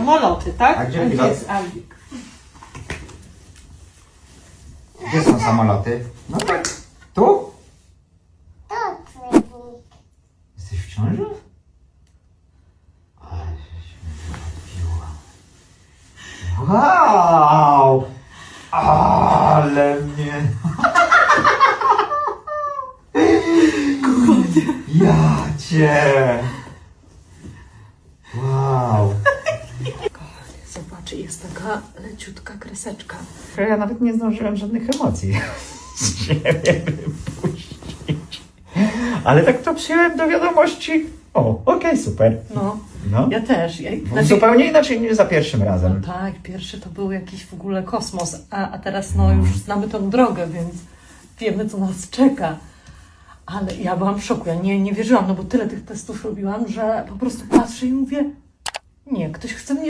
Samoloty, tak? A gdzie jest Alwik? Gdzie są samoloty? No tak. Tu? Jesteś w ciąży? Ale żeś mnie odbiła. Wow! Ale mnie... Ja cię! Wow! Zobacz, jest taka leciutka kreseczka. Ja nawet nie zdążyłem żadnych emocji z siebie wypuścić. Ale tak to przyjąłem do wiadomości. O, okej, super. No, No. ja też. Ja, Bo Zupełnie inaczej niż za pierwszym razem. No tak, pierwszy to był jakiś w ogóle kosmos, a, a teraz no już znamy tą drogę, więc wiemy, co nas czeka. Ale ja byłam w szoku, ja nie, nie wierzyłam, no bo tyle tych testów robiłam, że po prostu patrzę i mówię, nie, ktoś chce mnie